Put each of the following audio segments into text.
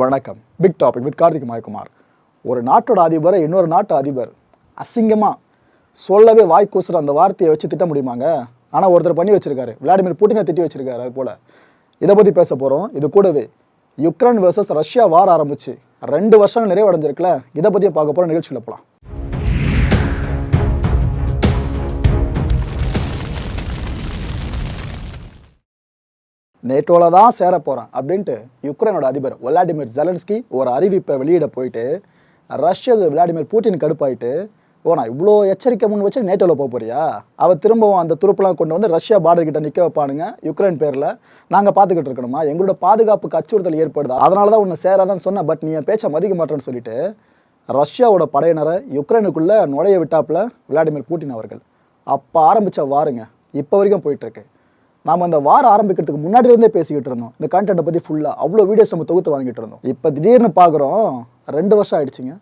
வணக்கம். Big topic with Karthik Mayakumar. ஒரு நாட்டோட அதிபரை இன்னொரு நாட்டு அதிபர். அசிங்கமாக சொல்லவே வாய் கூசுகிற அந்த வார்த்தையை வச்சு திட்ட முடியுமாங்க? ஆனால் ஒருத்தர் பண்ணி வச்சுருக்காரு. விளாடிமிர் புட்டினை திட்டி வச்சுருக்காரு அது போல். இதை பற்றி பேச போகிறோம் இது கூடவே யுக்ரைன் வர்சஸ் ரஷ்யா வார் ஆரம்பிச்சு. ரெண்டு வருஷம் நிறைவடைஞ்சிருக்குல்ல. இதை பற்றி பார்க்க போகிற நிகழ்ச்சியில் போகலாம் நேட்டோவில் தான் சேர போகிறேன் அப்படின்ட்டு யுக்ரைனோட அதிபர் விளாடிமிர் ஜெலன்ஸ்கி ஒரு அறிவிப்பை வெளியிட போயிட்டு ரஷ்யா விளாடிமிர் பூட்டின் கடுப்பாயிட்டு ஓ நான் இவ்வளோ எச்சரிக்கை முன் வச்சு நேட்டோவில் போக போறியா? அவள் திரும்பவும் அந்த துருப்பெலாம் கொண்டு வந்து ரஷ்யா பார்டர் கிட்ட நிற்க வைப்பானுங்க. யுக்ரைன் பேரில் நாங்கள் பார்த்துக்கிட்டு இருக்கணுமா? எங்களோட பாதுகாப்புக்கு அச்சுறுத்தல் ஏற்படுது? அதனால தான் உன்னை சேராதான் சொன்னேன் பட் நீ என் பேச்சை மதிக்க மாட்டேன்னு சொல்லிட்டு ரஷ்யாவோட படையினரை யுக்ரைனுக்குள்ளே நுழைய விட்டாப்புல விளாடிமிர் பூட்டின் அவர்கள். அப்போ ஆரம்பித்த வாருங்க இப்போ வரைக்கும் போயிட்டுருக்கு நாம் அந்த வாரம் ஆரம்பிக்கிறதுக்கு முன்னாடி இருந்தே பேசிக்கிட்டு இருந்தோம். இந்த கண்டென்ட்டை பற்றி ஃபுல்லாக அவ்வளோ வீடியோஸ் நம்ம தொகுத்து வாங்கிட்டு இருந்தோம். இப்போ திடீர்னு பார்க்குறோம் ரெண்டு வருஷம் ஆயிடுச்சுங்க.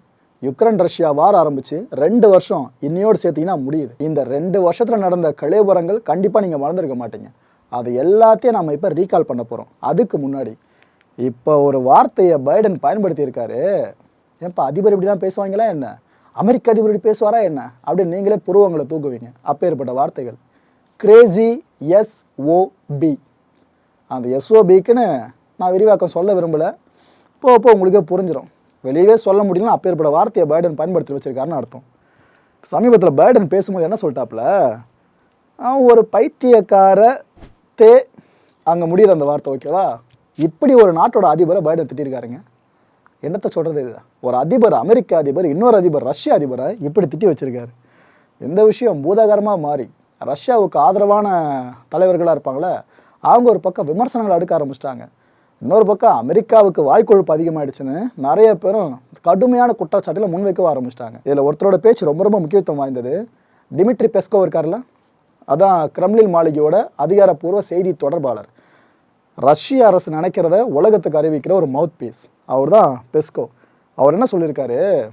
யுக்ரைன் ரஷ்யா வாரம் ஆரம்பிச்சு ரெண்டு வருஷம் இன்னையோடு சேர்த்தீங்கன்னா முடியுது. இந்த ரெண்டு வருஷத்தில் நடந்த கலைவரங்கள் கண்டிப்பாக நீங்கள் மறந்துருக்க மாட்டீங்க. அது எல்லாத்தையும் நம்ம இப்போ ரீகால் பண்ண போகிறோம் அதுக்கு முன்னாடி. இப்போ ஒரு வார்த்தையை பைடன் பயன்படுத்தியிருக்காரு. ஏன்ப்பா அதிபர் இப்படி தான் பேசுவாங்களா என்ன? அமெரிக்க அதிபர் இப்படி பேசுவாரா என்ன? அப்படின்னு நீங்களே புருவங்களை தூக்குவீங்க. அப்பேற்பட்ட வார்த்தைகள். கிரேசி எஸ்ஓபி அந்த எஸ்ஓபிக்குன்னு நான் விரிவாக்கம் சொல்ல விரும்பலை. போ போ உங்களுக்கே புரிஞ்சிடும் வெளியவே சொல்ல முடியலன்னா அப்பேற்பட்ட வார்த்தையை பைடன் பயன்படுத்தி வச்சுருக்காருன்னு அர்த்தம். சமீபத்தில் பைடன் பேசும்போது என்ன சொல்லிட்டாப்புல? அவன் ஒரு பைத்தியக்கார தே அங்கே முடியுது அந்த வார்த்தை ஓகேவா இப்படி ஒரு நாட்டோட அதிபரை பைடன் திட்டிருக்காருங்க. என்னத்தை சொல்கிறது இது? ஒரு அதிபர் அமெரிக்க அதிபர் இன்னொரு அதிபர் ரஷ்ய அதிபரை இப்படி திட்டி வச்சுருக்காரு. எந்த விஷயம் பூதாகரமாக மாறி. ரஷ்யாவுக்கு ஆதரவான தலைவர்களாக இருப்பாங்களே அவங்க ஒரு பக்கம் விமர்சனங்களை அடுக்க ஆரம்பிச்சிட்டாங்க. இன்னொரு பக்கம் அமெரிக்காவுக்கு வாய்க்கொழுப்பு அதிகமாயிடுச்சுன்னு நிறைய பேரும் கடுமையான குற்றச்சாட்டில் முன்வைக்க ஆரம்பிச்சிட்டாங்க. இதில் ஒருத்தரோட பேச்சு ரொம்ப ரொம்ப முக்கியத்துவம் வாய்ந்தது. டிமிட்ரி பெஸ்கோ இருக்கார்ல அதான் கிரம்லின் மாளிகையோட அதிகாரப்பூர்வ செய்தி தொடர்பாளர். ரஷ்ய அரசு நினைக்கிறத உலகத்துக்கு அறிவிக்கிற ஒரு மவுத் பீஸ் அவர் தான் பெஸ்கோ. அவர் என்ன சொல்லியிருக்காரு?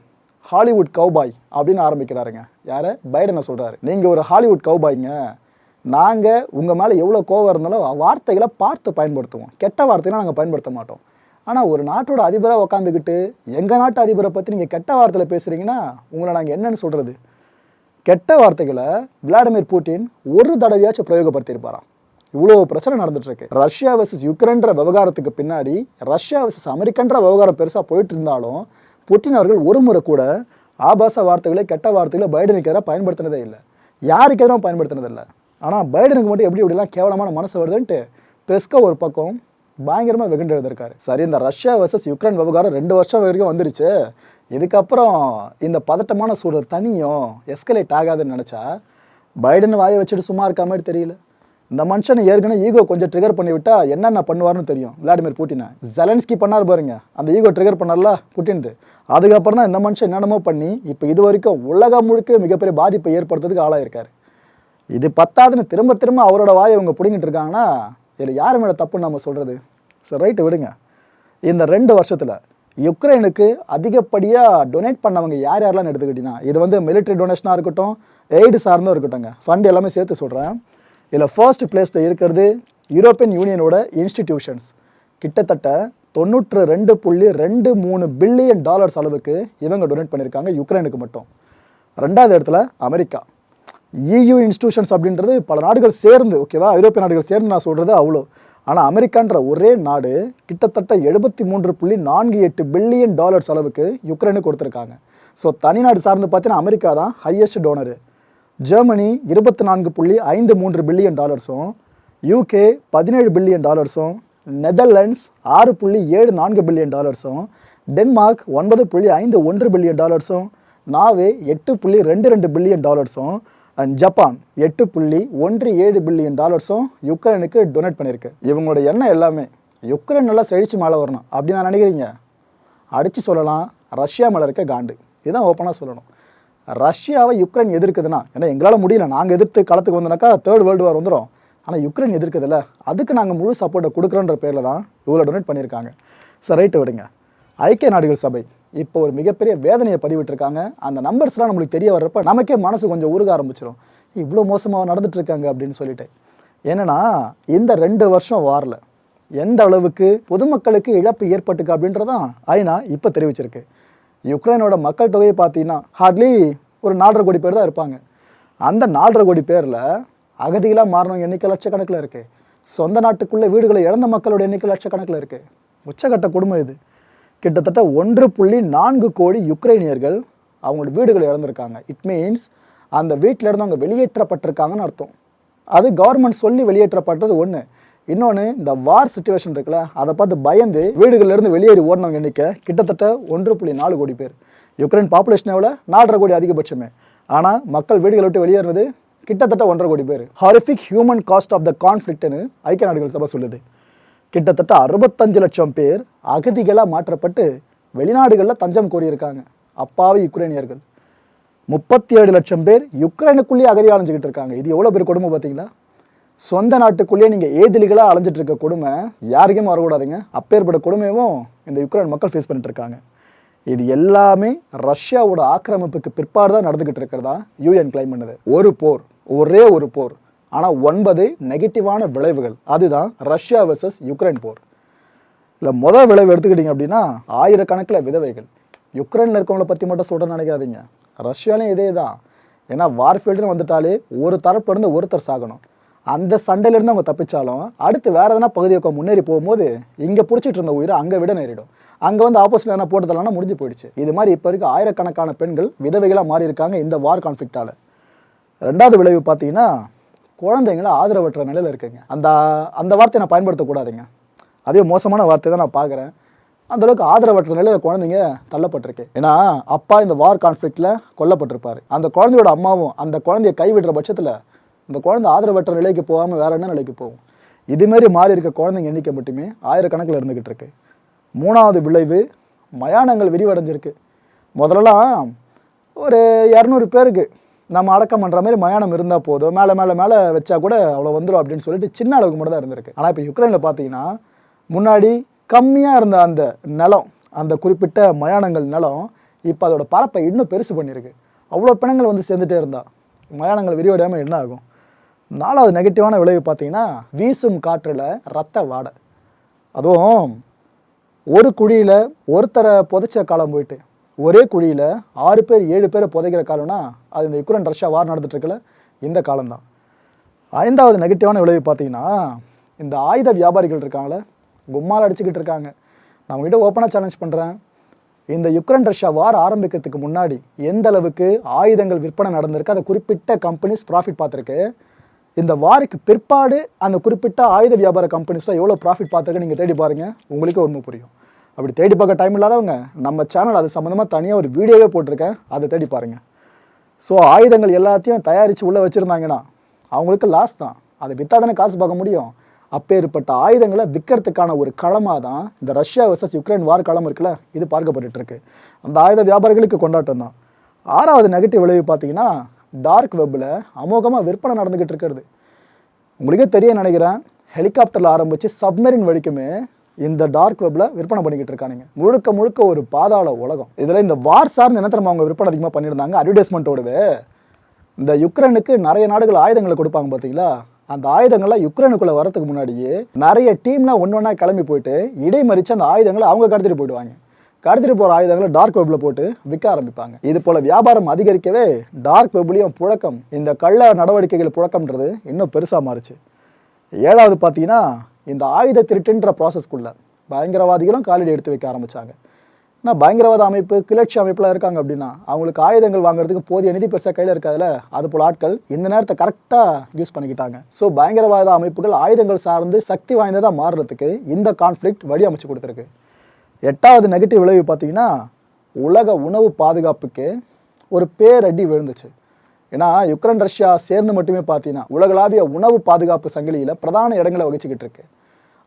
ஹாலிவுட் கவுபாய் அப்படின்னு ஆரம்பிக்கிறாருங்க. யார்? பைடனை சொல்கிறாரு நீங்கள் ஒரு ஹாலிவுட் கவுபாய்ங்க நாங்கள் உங்கள் மேலே எவ்வளோ கோவம் இருந்தாலும் வார்த்தைகளை பார்த்து பயன்படுத்துவோம். கெட்ட வார்த்தையெல்லாம் நாங்கள் பயன்படுத்த மாட்டோம். ஆனால் ஒரு நாட்டோட அதிபராக உட்காந்துக்கிட்டு எங்கள் நாட்டு அதிபரை பற்றி நீங்கள் கெட்ட வார்த்தையில் பேசுகிறீங்கன்னா உங்களை நாங்கள் என்னென்னு சொல்கிறது கெட்ட வார்த்தைகளை விளாடிமிர் புட்டின் ஒரு தடவையாச்சும் பிரயோகப்படுத்தியிருப்பாராம். இவ்வளோ பிரச்சனை நடந்துட்டுருக்கு. ரஷ்யா வர்சஸ் யுக்ரைன்ற விவகாரத்துக்கு பின்னாடி ரஷ்யா வர்சஸ் அமெரிக்கன்ற விவகாரம் பெருசாக போயிட்டு இருந்தாலும் புட்டின் அவர்கள் ஒரு முறை கூட ஆபாச வார்த்தைகளை கெட்ட வார்த்தைகளை பைடனுக்கு எதிராக பயன்படுத்தினதே இல்லை. யாருக்கு எதிராக பயன்படுத்தினதில்லை ஆனால் பைடனுக்கு மட்டும் எப்படி இப்படிலாம் கேவலமான மனசு வருதுன்ட்டு பெஸ்கோ ஒரு பக்கம் பயங்கரமாக வெகுண்டு எழுதியிருக்காரு. சரி இந்த ரஷ்யா வர்சஸ் யுக்ரைன் விவகாரம் ரெண்டு வருஷம் வரைக்கும் வந்துருச்சு. இதுக்கப்புறம் இந்த பதட்டமான சூழல் தனியும் எஸ்கலேட் ஆகாதுன்னு நினச்சா பைடன் வாயை வச்சுட்டு சும்மா இருக்க மாதிரி தெரியல. இந்த மனுஷனை ஏற்கனவே ஈகோ கொஞ்சம் ட்ரிகர் பண்ணிவிட்டா என்னென்ன பண்ணுவார்னு தெரியும். விளாடிமிர் புட்டினை. ஜெலன்ஸ்கி பண்ணார் பாருங்க. அந்த ஈகோ ட்ரிகர் பண்ணார்ல புட்டின்து. அதுக்கப்புறம் தான் இந்த மனுஷன் என்னென்னமோ பண்ணி இப்போ இது வரைக்கும் உலகம் முழுக்க மிகப்பெரிய பாதிப்பை ஏற்படுத்துறதுக்கு ஆளாயிருக்காரு. இது பத்தாதுன்னு திரும்ப திரும்ப அவரோட வாயை இவங்க பிடிங்கிட்டு இருக்காங்கன்னா இதில் யார் மேலே தப்புன்னு நம்ம சொல்கிறது சரி ரைட்டு விடுங்க. இந்த ரெண்டு வருஷத்தில் யுக்ரைனுக்கு அதிகப்படியாக டொனேட் பண்ணவங்க யார் யாரெல்லாம் எடுத்துக்கிட்டீங்கன்னா இது வந்து மிலிட்ரி டொனேஷனாக இருக்கட்டும் எய்டு சார்ந்தும் இருக்கட்டும்ங்க. ஃபண்ட் எல்லாமே சேர்த்து சொல்கிறேன் இதில் ஃபர்ஸ்ட் பிளேஸில் இருக்கிறது யூரோப்பியன் யூனியனோட இன்ஸ்டிடியூஷன்ஸ் கிட்டத்தட்ட தொண்ணூற்று ரெண்டு புள்ளி ரெண்டு மூணு பில்லியன் டாலர்ஸ் அளவுக்கு இவங்க டொனேட் பண்ணியிருக்காங்க யுக்ரைனுக்கு மட்டும். ரெண்டாவது இடத்துல அமெரிக்கா. இயு இன்ஸ்டியூஷன்ஸ் அப்படின்றது பல நாடுகள் சேர்ந்து ஓகேவா ஐரோப்பிய நாடுகள் சேர்ந்து நான் சொல்கிறது அவ்வளோ. ஆனால் அமெரிக்கான்ற ஒரே நாடு கிட்டத்தட்ட எழுபத்தி மூன்று புள்ளி நான்கு எட்டு பில்லியன் டாலர்ஸ் அளவுக்கு யுக்ரைனுக்கு கொடுத்துருக்காங்க. ஸோ தனிநாடு சார்ந்து பார்த்தீங்கன்னா அமெரிக்கா தான் ஹையஸ்ட் டோனரு ஜெர்மனி இருபத்தி நான்கு புள்ளி ஐந்து மூன்று பில்லியன் டாலர்ஸும் யூகே பதினேழு பில்லியன் டாலர்ஸும் நெதர்லாண்ட்ஸ் ஆறு புள்ளி ஏழு நான்கு பில்லியன் டாலர்ஸும் டென்மார்க் ஒன்பது புள்ளி ஐந்து ஒன்று பில்லியன் டாலர்ஸும் நாவே எட்டு புள்ளி ரெண்டு ரெண்டு பில்லியன் டாலர்ஸும் அண்ட் ஜப்பான் எட்டு புள்ளி ஒன்று ஏழு பில்லியன் டாலர்ஸும் யுக்ரைனுக்கு டொனேட் பண்ணியிருக்கு. இவங்களோட எண்ணம் எல்லாமே யுக்ரைன் நல்லா செழிச்சு மேலே வரணும் அப்படின்னு நான் நினைக்கிறீங்க? அடித்து சொல்லலாம் ரஷ்யா மேலே இருக்க காண்டு. இதுதான் ஓப்பனாக சொல்லணும். ரஷ்யாவை யுக்ரைன் எதிர்க்குதுன்னா ஏன்னா எங்களால் முடியல. நாங்கள் எதிர்த்து களத்துக்கு வந்தோனாக்கா தேர்ட் வேர்ல்டு வார் வந்துடும் ஆனால் யுக்ரைன் எதிர்க்குதுல்ல. அதுக்கு நாங்கள் முழு சப்போர்ட்டை கொடுக்குறோன்ற பேரில் தான் இவ்வளோ டொனேட் பண்ணியிருக்காங்க. சார் ரைட்டு விடுங்க. ஐக்கிய நாடுகள் சபை இப்போ ஒரு மிகப்பெரிய வேதனையை பதிவிட்டிருக்காங்க. அந்த நம்பர்ஸ்லாம் நம்மளுக்கு தெரிய வர்றப்ப நமக்கே மனசு கொஞ்சம் உருக ஆரம்பிச்சிடும் இவ்வளோ மோசமாக நடந்துட்டுருக்காங்க அப்படின்னு சொல்லிட்டு. என்னென்னா இந்த ரெண்டு வருஷம் வாரில் எந்த அளவுக்கு பொதுமக்களுக்கு இழப்பு ஏற்பட்டுக்கு அப்படின்றதான் ஐநா இப்போ தெரிவிச்சிருக்கு. யுக்ரைனோட மக்கள் தொகையை பார்த்தீங்கன்னா ஹார்ட்லி ஒரு நாலரை கோடி பேர் தான் இருப்பாங்க. அந்த நாலரை கோடி பேரில் அகதிகளாக மாறணும் எண்ணிக்கை லட்சக்கணக்கில் இருக்குது சொந்த நாட்டுக்குள்ளே வீடுகளை இழந்த மக்களோட எண்ணிக்கை லட்சக்கணக்கில் இருக்குது உச்சகட்ட குடும்பம் இது. கிட்டத்தட்ட ஒன்று புள்ளி நான்கு கோடி யுக்ரைனியர்கள் அவங்களோட வீடுகளை இழந்திருக்காங்க. இட் மீன்ஸ் அந்த வீட்டில் இருந்து அவங்க வெளியேற்றப்பட்டிருக்காங்கன்னு அர்த்தம். அது கவர்மெண்ட் சொல்லி வெளியேற்றப்பட்டது ஒன்று இன்னொன்று இந்த வார் சுச்சுவேஷன் இருக்குல்ல அதை பார்த்து பயந்து வீடுகளிலிருந்து வெளியேறி ஓடினவங்க எண்ணிக்கை கிட்டத்தட்ட ஒன்று புள்ளி நாலு கோடி பேர். யுக்ரைன் பாப்புலேஷன் எவ்வளோ நாலரை கோடி அதிகபட்சமே. ஆனால் மக்கள் வீடுகளை விட்டு வெளியேறது கிட்டத்தட்ட ஒன்றரை கோடி பேர். Horrific human cost of the கான்ஃப்ளிக்ட்னு ஐக்கிய நாடுகள் சபை சொல்லுது. கிட்டத்தட்ட அறுபத்தஞ்சு லட்சம் பேர் அகதிகளாக மாற்றப்பட்டு வெளிநாடுகளில் தஞ்சம் கோரியிருக்காங்க அப்பாவி யுக்ரைனியர்கள் முப்பத்தி ஏழு லட்சம் பேர் யுக்ரைனுக்குள்ளேயே அகதி அலைஞ்சிக்கிட்டு இருக்காங்க. இது எவ்வளோ பேர் கொடுமை பார்த்தீங்களா? சொந்த நாட்டுக்குள்ளேயே நீங்கள் ஏதிலிகளாக அலைஞ்சிட்டு இருக்க கொடுமை யாருக்கும் வரக்கூடாதுங்க. அப்பேற்பட்ட கொடுமையும் இந்த யுக்ரைன் மக்கள் ஃபேஸ் பண்ணிட்டு இருக்காங்க. இது எல்லாமே ரஷ்யாவோட ஆக்கிரமிப்புக்கு பிற்பாடு தான் நடந்துக்கிட்டு இருக்கிறதா யூஎன் கிளைம் பண்ணுது. ஒரு போர் ஒரே ஒரு போர் ஆனால் ஒன்பது நெகட்டிவான விளைவுகள். அதுதான் ரஷ்யா வெர்சஸ் யுக்ரைன் போர். இல்லை முதல் விளைவு எடுத்துக்கிட்டிங்க அப்படின்னா ஆயிரக்கணக்கில் விதவைகள். யுக்ரைனில் இருக்கவங்கள பற்றி மட்டும் சொல்ல நினைக்காதீங்க. ரஷ்யாலையும் இதே தான் ஏன்னா வார்ஃபீல்டுன்னு வந்துட்டாலே ஒரு தரப்புலேருந்து ஒருத்தர் சாகணும். அந்த சண்டையிலேருந்து அவங்க தப்பிச்சாலும் அடுத்து வேறு எதனா பகுதி பக்கம் முன்னேறி போகும்போது இங்கே பிடிச்சிட்டு இருந்த உயிரை அங்கே விட நேரிடும். அங்கே வந்து ஆப்போசிட் என்ன போட்டதெல்லாம் முடிஞ்சு போயிடுச்சு. இது மாதிரி இப்போ இருக்க ஆயிரக்கணக்கான பெண்கள் விதவைகளாக மாறி இருக்காங்க இந்த வார் கான்ஃப்ளிக்டால ரெண்டாவது விளைவு பார்த்தீங்கன்னா குழந்தைங்கள ஆதரவற்ற நிலையில் இருக்குங்க. அந்த அந்த வார்த்தையை நான் பயன்படுத்தக்கூடாதுங்க. அதே மோசமான வார்த்தை தான் நான் பார்க்குறேன். அந்தளவுக்கு ஆதரவற்ற நிலையில் குழந்தைங்க தள்ளப்பட்டிருக்கு. ஏன்னா அப்பா இந்த வார் கான்ஃப்ளிக்டில் கொல்லப்பட்டிருப்பார். அந்த குழந்தையோட அம்மாவும் அந்த குழந்தைய கைவிடுற பட்சத்தில் இந்த குழந்தை ஆதரவற்ற நிலைக்கு போகாமல் வேற என்ன நிலைக்கு போகும்? இதுமாரி மாறி இருக்க குழந்தைங்க எண்ணிக்கை மட்டுமே ஆயிரக்கணக்கில் இருந்துக்கிட்டு இருக்கு. மூணாவது விளைவு மயானங்கள் விரிவடைஞ்சிருக்கு. முதல்லலாம் ஒரு இரநூறு பேருக்கு நம்ம அடக்கம் பண்ணுற மாதிரி மயானம் இருந்தால் போதும். மேலே மேலே மேலே வச்சா கூட அவ்வளோ வந்துடும் அப்படின்னு சொல்லிட்டு சின்ன அளவுக்கு மட்டும் தான் இருந்திருக்கு. ஆனால் இப்போ யுக்ரைனில் பார்த்தீங்கன்னா முன்னாடி கம்மியாக இருந்த அந்த நிலம் அந்த குறிப்பிட்ட மயானங்கள் நிலம் இப்போ அதோட பரப்பை இன்னும் பெருசு பண்ணியிருக்கு. அவ்வளோ பிணங்கள் வந்து சேர்ந்துட்டே இருந்தால் மயானங்கள் விரிவடையாமல் என்ன ஆகும்? நாலாவது நெகட்டிவான விளைவு பார்த்தீங்கன்னா வீசும் காற்றில் ரத்த வாடை. அதுவும் ஒரு குழியில் ஒருத்தரை புதைச்ச காலம் போயிட்டு ஒரே குழியில் ஆறு பேர் ஏழு பேரை புதைக்கிற காலம்னா அது இந்த யுக்ரைன் ரஷ்யா வார் நடந்துட்டு இந்த காலம்தான். ஐந்தாவது நெகட்டிவான விளைவு பார்த்தீங்கன்னா இந்த ஆயுத வியாபாரிகள் இருக்காங்களே கும்மால் அடிச்சுக்கிட்டு இருக்காங்க. நான் உங்ககிட்ட ஓப்பனாக சேலஞ்ச் பண்ணுறேன் இந்த யுக்ரைன் ரஷ்யா வார் ஆரம்பிக்கிறதுக்கு முன்னாடி எந்த அளவுக்கு ஆயுதங்கள் விற்பனை நடந்திருக்கு அதை குறிப்பிட்ட கம்பெனிஸ் ப்ராஃபிட் பார்த்துருக்கு இந்த வாருக்கு பிற்பாடு அந்த குறிப்பிட்ட ஆயுத வியாபார கம்பெனிஸ்லாம் எவ்வளோ ப்ராஃபிட் பார்த்துருக்கு நீங்கள் தேடி பாருங்கள் உங்களுக்கே உண்மை புரியும். அப்படி தேடி பார்க்க டைம் இல்லாதவங்க நம்ம சேனல் அது சம்மந்தமாக தனியாக ஒரு வீடியோவே போட்டிருக்கேன். அதை தேடி பாருங்கள் ஸோ ஆயுதங்கள் எல்லாத்தையும் தயாரித்து உள்ளே வச்சுருந்தாங்கன்னா அவங்களுக்கு லாஸ் தான். அதை விற்றா தானே காசு பார்க்க முடியும். அப்பேற்பட்ட ஆயுதங்களை விற்கிறதுக்கான ஒரு களமாக தான் இந்த ரஷ்யா வர்சஸ் யுக்ரைன் வார் களம் இருக்குல்ல இது பார்க்கப்பட்டுருக்கு அந்த ஆயுத வியாபாரிகளுக்கு கொண்டாட்டம் தான். ஆறாவது நெகட்டிவ் விளைவு பார்த்தீங்கன்னா டார்க் வெப்பில் அமோகமாக விற்பனை நடந்துக்கிட்டு இருக்கிறது. உங்களுக்கே தெரிய நினைக்கிறேன் ஹெலிகாப்டரில் ஆரம்பித்து சப்மரின் வரைக்குமே இந்த டார்க் வெப்பில் விற்பனை பண்ணிக்கிட்டு இருக்கானுங்க. முழுக்க முழுக்க ஒரு பாதாள உலகம். இதில் இந்த வார் சார்ந்த என்ன அவங்க விற்பனை அதிகமாக பண்ணியிருந்தாங்க? அட்வர்டைஸ்மெண்ட்டோடவே இந்த யுக்ரைனுக்கு நிறைய நாடுகள் ஆயுதங்களை கொடுப்பாங்க பார்த்தீங்களா அந்த ஆயுதங்கள்லாம் யுக்ரைனுக்குள்ளே வரதுக்கு முன்னாடியே நிறைய டீம்லாம் ஒன்று ஒன்றா கிளம்பி போயிட்டு இடைமறித்து அந்த ஆயுதங்களை அவங்க கடத்திட்டு போயிடுவாங்க. கடத்திட்டு போகிற ஆயுதங்களை டார்க் வெப்பில் போட்டு விற்க ஆரம்பிப்பாங்க. இது போல் வியாபாரம் அதிகரிக்கவே டார்க் வெப்லேயும் புழக்கம் இந்த கள்ள நடவடிக்கைகள் புழக்கம்ன்றது இன்னும் பெருசாக மாறுச்சு. ஏழாவது பார்த்தீங்கன்னா இந்த ஆயுத திருட்டுன்ற ப்ராசஸ்க்குள்ளே பயங்கரவாதிகளும் காலடி எடுத்து வைக்க ஆரம்பித்தாங்க ஆனால் பயங்கரவாத அமைப்பு கிளர்ச்சி அமைப்புலாம் இருக்காங்க அப்படின்னா அவங்களுக்கு ஆயுதங்கள் வாங்குறதுக்கு போதிய நிதி பெருசாக கையில் இருக்காதுல அது போல் ஆட்கள் இந்த நேரத்தை கரெக்டாக யூஸ் பண்ணிக்கிட்டாங்க. ஸோ பயங்கரவாத அமைப்புகள் ஆயுதங்கள் சார்ந்து சக்தி வாய்ந்ததாக மாறுறதுக்கு இந்த கான்ஃப்ளிக்ட் வழி அமைச்சு கொடுத்துருக்கு. எட்டாவது நெகட்டிவ் விளைவு பார்த்தீங்கன்னா உலக உணவு பாதுகாப்புக்கு ஒரு பேரடி விழுந்துச்சு. ஏன்னா யுக்ரைன் ரஷ்யா சேர்ந்து மட்டுமே பார்த்தீங்கன்னா உலகளாவிய உணவு பாதுகாப்பு சங்கிலியில் பிரதான இடங்களை வகிச்சுக்கிட்டு இருக்கு.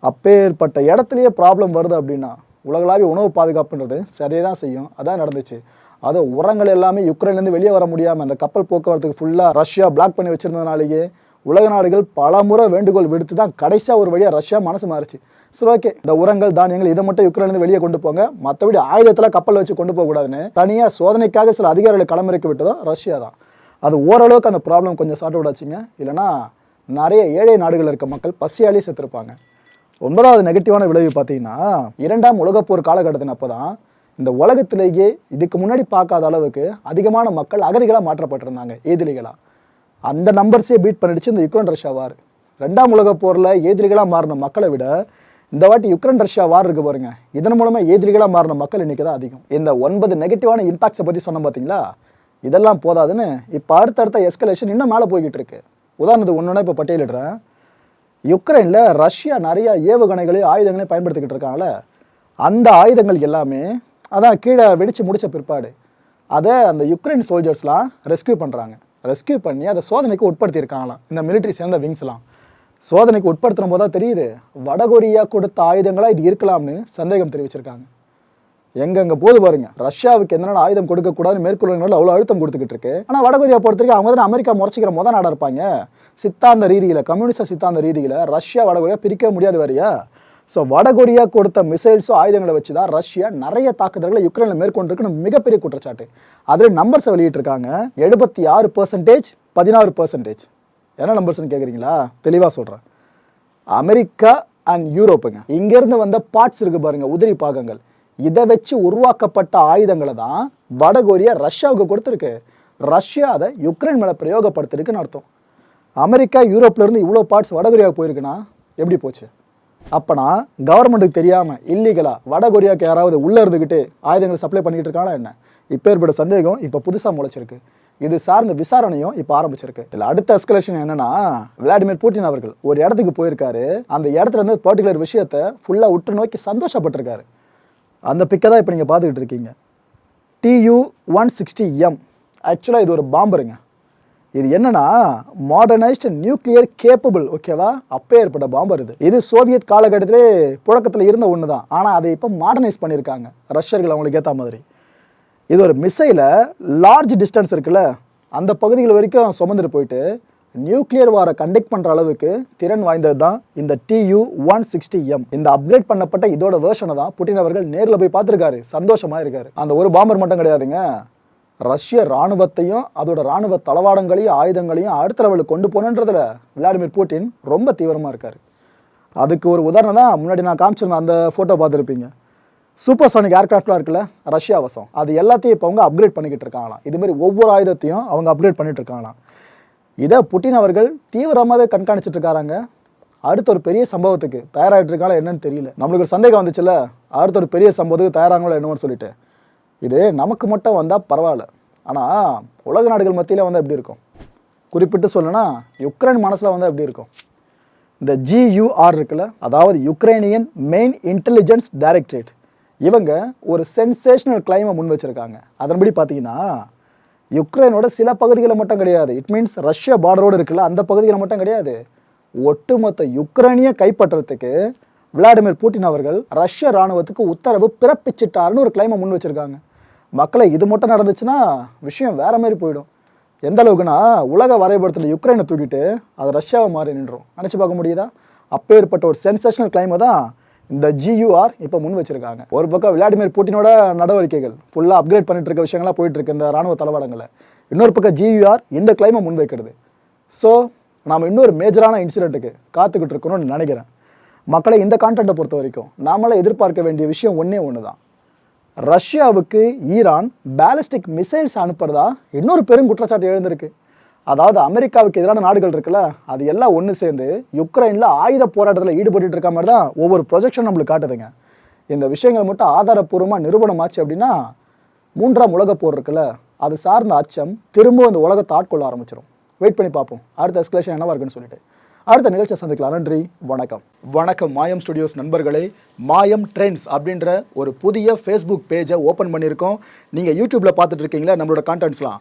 அப்பேற்பட்ட இடத்துலையே ப்ராப்ளம் வருது அப்படின்னா உலகளாவிய உணவு பாதுகாப்புன்றது சதையை தான் செய்யும். அதான் நடந்துச்சு. அது உரங்கள் எல்லாமே யுக்ரைன்லேருந்து வெளியே வர முடியாமல் அந்த கப்பல் போக்குவரத்துக்கு ஃபுல்லாக ரஷ்யா பிளாக் பண்ணி வச்சுருந்ததுனாலேயே உலக நாடுகள் பல முறை வேண்டுகோள் விடுத்து தான் கடைசியாக ஒரு வழியாக ரஷ்யா மனசு மாறிச்சு. சரி ஓகே இந்த உரங்கள் தானியங்கள் இதை மட்டும் யுக்ரைன்லேருந்து வெளியே கொண்டு போங்க. மற்றபடி ஆயுதத்தில் கப்பல் வச்சு கொண்டு போகக்கூடாதுன்னு தனியாக சோதனைக்காக சில அதிகாரிகளை களமிறக்கி விட்டதும் ரஷ்யா தான். அது ஓரளவுக்கு அந்த ப்ராப்ளம் கொஞ்சம் சார்ட் அவுட் ஆச்சுங்க. இல்லைனா நிறைய ஏழை நாடுகள் இருக்க மக்கள் பசியாலே செத்துருப்பாங்க. ஒன்பதாவது நெகட்டிவான விளைவு பார்த்தீங்கன்னா இரண்டாம் உலகப்போர் காலகட்டத்தின் அப்போ தான் இந்த உலகத்திலேயே இதுக்கு முன்னாடி பார்க்காத அளவுக்கு அதிகமான மக்கள் அகதிகளாக மாற்றப்பட்டிருந்தாங்க ஏதிலிகளாக அந்த நம்பர்ஸே பீட் பண்ணிடுச்சு இந்த யுக்ரைன் ரஷ்யா வார். ரெண்டாம் உலக போரில் ஏதிலிகளாக மாறின மக்களை விட இந்த வாட்டி யுக்ரைன் ரஷ்யா வார் இருக்கு பாருங்க. இதன் மூலமாக எதிரிகளாக மாறின மக்கள் இன்றைக்கி தான் அதிகம். இந்த ஒன்பது நெகட்டிவான இம்பாக்ட்ஸை பற்றி சொன்னோம் பார்த்தீங்களா இதெல்லாம் போதாதுன்னு இப்போ அடுத்தடுத்த எஸ்கலேஷன் இன்னும் மேலே போய்கிட்டு இருக்கு. உதாரணத்துக்கு ஒன்று இப்போ பட்டியலிடுறேன். யுக்ரைனில் ரஷ்யா நிறையா ஏவுகணைகளையும் ஆயுதங்களையும் பயன்படுத்திக்கிட்டு இருக்காங்களே அந்த ஆயுதங்கள் எல்லாமே அதான் கீழே வெடித்து முடித்த பிற்பாடு. அதை அந்த யுக்ரைன் சோல்ஜர்ஸ்லாம் ரெஸ்க்யூ பண்ணுறாங்க ரெஸ்க்யூ பண்ணி அதை சோதனைக்கு உட்படுத்தியிருக்காங்களாம். இந்த மிலிட்ரி சேர்ந்த விங்ஸ்லாம் சோதனைக்கு உட்படுத்தும் போது தான் தெரியுது. வடகொரியா கொடுத்த ஆயுதங்களாக இது இருக்கலாம்னு சந்தேகம் தெரிவிச்சிருக்காங்க. எங்கெங்க போது பாருங்க. ரஷ்யாவுக்கு என்னென்ன ஆயுதம் கொடுக்கக்கூடாதுன்னு மேற்கொள்ளுங்கள் அவ்வளோ அழுத்தம் கொடுத்துக்கிட்டு இருக்கு. ஆனால் வடகொரியா பொறுத்த வரைக்கும் அவங்க தான் அமெரிக்கா முறைச்சிக்கிற முத நாடாக இருப்பாங்க. சித்தாந்த ரீதியில் கம்யூனிஸ்ட சித்தாந்த ரீதியில் ரஷ்யா வடகொரியா பிரிக்க முடியாது வேறையா ஸோ வடகொரியா கொடுத்த மிசைல்ஸும் ஆயுதங்களை வச்சு தான் ரஷ்யா நிறைய தாக்குதல்களை யுக்ரைனில் மேற்கொண்டிருக்குன்னு மிகப்பெரிய குற்றச்சாட்டு. அதில் நம்பர்ஸை வெளியிட்டிருக்காங்க. எழுபத்தி ஆறு பர்சன்டேஜ் பதினாறு பர்சன்டேஜ் என்ன நம்பர்ஸ்னு கேட்குறீங்களா தெளிவாக சொல்கிறேன் அமெரிக்கா அண்ட் யூரோப்புங்க. இங்கேருந்து வந்த பார்ட்ஸ் இருக்கு பாருங்கள் உதிரி பாகங்கள். இதை வச்சு உருவாக்கப்பட்ட ஆயுதங்களை தான் வடகொரியா ரஷ்யாவுக்கு கொடுத்துருக்கு. ரஷ்யா அதை யுக்ரைன் மேலே பிரயோகப்படுத்திருக்குன்னு அர்த்தம். அமெரிக்கா யூரோப்லேருந்து இவ்வளோ பார்ட்ஸ் வடகொரியாவுக்கு போயிருக்குன்னா எப்படி போச்சு? அப்போனா கவர்மெண்ட்டுக்கு தெரியாமல் இல்லீகலாக வடகொரியாவுக்கு யாராவது உள்ளே இருந்துக்கிட்டு ஆயுதங்களை சப்ளை பண்ணிக்கிட்டு இருக்காங்களா என்ன? இப்போ ஏற்பட்ட சந்தேகம் இப்போ புதுசாக முளைச்சிருக்கு. இது சார்ந்த விசாரணையும் இப்போ ஆரம்பிச்சிருக்கு. இதில் அடுத்த எஸ்கலேஷன் என்னன்னா விளாடிமிர் புட்டின் அவர்கள் ஒரு இடத்துக்கு போயிருக்காரு. அந்த இடத்துல இருந்து பர்டிகுலர் விஷயத்த ஃபுல்லாக உற்று நோக்கி சந்தோஷப்பட்டிருக்காரு. அந்த பிக்கை தான் இப்போ நீங்கள் பார்த்துக்கிட்டு இருக்கீங்க. டியூ ஒன் சிக்ஸ்டி எம் ஆக்சுவலாக இது ஒரு பாம்பருங்க. இது என்னன்னா மாடர்னைஸ்டு நியூக்ளியர் கேப்பபிள் ஓகேவா அப்போ ஏற்பட்ட பாம்பர் இது. இது சோவியத் காலகட்டத்திலே புழக்கத்தில் இருந்த ஒன்று தான் ஆனால் அதை இப்போ மாடர்னைஸ் பண்ணியிருக்காங்க ரஷ்யர்கள் அவங்களுக்கு ஏற்ற மாதிரி. இது ஒரு மிசைலை லார்ஜ் டிஸ்டன்ஸ் இருக்குல்ல அந்த பகுதிகள் வரைக்கும் சுமந்துட்டு போயிட்டு நியூக்ளியர் வாரை கண்டக்ட் பண்ணுற அளவுக்கு திறன் வாய்ந்தது தான் இந்த டியூ ஒன் சிக்ஸ்டி எம் இந்த அப்கிரேட் பண்ணப்பட்ட இதோட வேர்ஷனை தான் புட்டின் அவர்கள் நேரில் போய் பார்த்துருக்காரு. சந்தோஷமா இருக்காரு. அந்த ஒரு பாம்பர் மட்டும் கிடையாதுங்க. ரஷ்ய ராணுவத்தையும் அதோட ராணுவ தளவாடங்களையும் ஆயுதங்களையும் அடுத்த லெவலுக்கு கொண்டு போகணுன்றதுல விளாடிமிர் புட்டின் ரொம்ப தீவிரமாக இருக்கார். அதுக்கு ஒரு உதாரணம் தான் முன்னாடி நான் காமிச்சிருந்தேன் அந்த ஃபோட்டோ பார்த்துருப்பீங்க. சூப்பர் சூப்பர்சானிக் ஏர்க்ராஃப்ட்லாம் இருக்குல்ல ரஷ்யா வசம். அது எல்லாத்தையும் இப்போ அவங்க அப்கிரேட் பண்ணிக்கிட்டு இருக்காங்களாம். இதுமாரி ஒவ்வொரு ஆயுதத்தையும் அவங்க அப்கிரேட் பண்ணிகிட்டு இருக்காங்களாம். இதை புட்டின் அவர்கள் தீவிரமாகவே கண்காணிச்சிட்டு இருக்காராங்க. அடுத்த ஒரு பெரிய சம்பவத்துக்கு தயாராகிட்டு இருக்காங்களா என்னன்னு தெரியல. நம்மளுக்கு ஒரு சந்தேகம் வந்துச்சுல்ல? அடுத்த ஒரு பெரிய சம்பவத்துக்கு தயாராங்களோ என்னவோன்னு சொல்லிட்டு. இது நமக்கு மட்டும் வந்தால் பரவாயில்ல. ஆனால் உலக நாடுகள் மத்தியில் வந்தால் எப்படி இருக்கும்? குறிப்பிட்டு சொல்லணும்னா யுக்ரைன் மனசில் வந்தால் எப்படி இருக்கும்? இந்த ஜியூஆர் இருக்குல்ல அதாவது யுக்ரைனியன் மெயின் இன்டெலிஜென்ஸ் டைரக்டரேட் இவங்க ஒரு சென்சேஷனல் கிளைமை முன் வச்சுருக்காங்க. அதன்படி பார்த்தீங்கன்னா யுக்ரைனோட சில பகுதிகளை மட்டும் கிடையாது. இட் மீன்ஸ் ரஷ்யா பார்டரோடு இருக்குல்ல அந்த பகுதிகளை மட்டும் கிடையாது. ஒட்டுமொத்த யுக்ரைனிய கைப்பற்றத்துக்கு விளாடிமிர் பூட்டின் அவர்கள் ரஷ்ய ராணுவத்துக்கு உத்தரவு பிறப்பிச்சிட்டாருன்னு ஒரு கிளைமை முன் வச்சுருக்காங்க. மக்களை இது மட்டும் நடந்துச்சுன்னா விஷயம் வேற மாதிரி போயிடும். எந்த அளவுக்குன்னா உலக வரைபடத்தில் யுக்ரைனை தூக்கிட்டு அது ரஷ்யாவை மாறி நின்றோம் நினச்சி பார்க்க முடியுதா? அப்பேற்பட்ட ஒரு சென்சேஷனல் கிளைமை தான் இந்த ஜியூஆர் இப்போ முன் வச்சிருக்காங்க. ஒரு பக்கம் விளாடிமிர் புட்டினோட நடவடிக்கைகள் ஃபுல்லாக அப்கிரேட் பண்ணிட்டு இருக்க விஷயங்கள்லாம் போயிட்டு இருக்கு இந்த ராணுவ தளவாடங்களை இன்னொரு பக்கம் ஜியூஆர் இந்த கிளைமை முன் வைக்கிறது. ஸோ நாம் இன்னொரு மேஜரான இன்சிடென்ட்டுக்கு காத்துக்கிட்டு இருக்கணும்னு நினைக்கிறேன். மக்களை இந்த கான்டென்ட்டை பொறுத்த வரைக்கும் நாமளே எதிர்பார்க்க வேண்டிய விஷயம் ஒன்றே ஒன்று தான் ரஷ்யாவுக்கு ஈரான் பேலிஸ்டிக் மிசைல்ஸ் அனுப்புறதா இன்னொரு பெரும் குற்றச்சாட்டு எழுந்திருக்கு. அதாவது அமெரிக்காவுக்கு எதிரான நாடுகள் இருக்குல்ல அது எல்லாம் ஒன்று சேர்ந்து யுக்ரைனில் ஆயுத போராட்டத்தில் ஈடுபட்டு இருக்க மாதிரி தான் ஒவ்வொரு ப்ரொஜெக்ஷன் நம்மளுக்கு காட்டுதுங்க. இந்த விஷயங்கள் மட்டும் ஆதாரப்பூர்வமாக நிரூபணமாச்சு அப்படின்னா மூன்றாம் உலக போர் இருக்குல்ல அது சார்ந்த அச்சம் திரும்ப அந்த உலகத்தை ஆட்கொள்ள ஆரம்பிச்சிடும் வெயிட் பண்ணி பார்ப்போம். அடுத்த எஸ்கலேஷன் என்னவா இருக்குன்னு சொல்லிட்டு. அடுத்த நிகழ்ச்சியை சந்திக்கலாம். நன்றி வணக்கம். வணக்கம் மாயம் ஸ்டுடியோஸ் நண்பர்களே. மாயம் ட்ரெண்ட்ஸ் அப்படின்ற ஒரு புதிய ஃபேஸ்புக் பேஜை ஓப்பன் பண்ணியிருக்கோம். நீங்கள் யூடியூப்பில் பார்த்துட்டு இருக்கீங்களா? நம்மளோட கான்டென்ட்ஸ்லாம்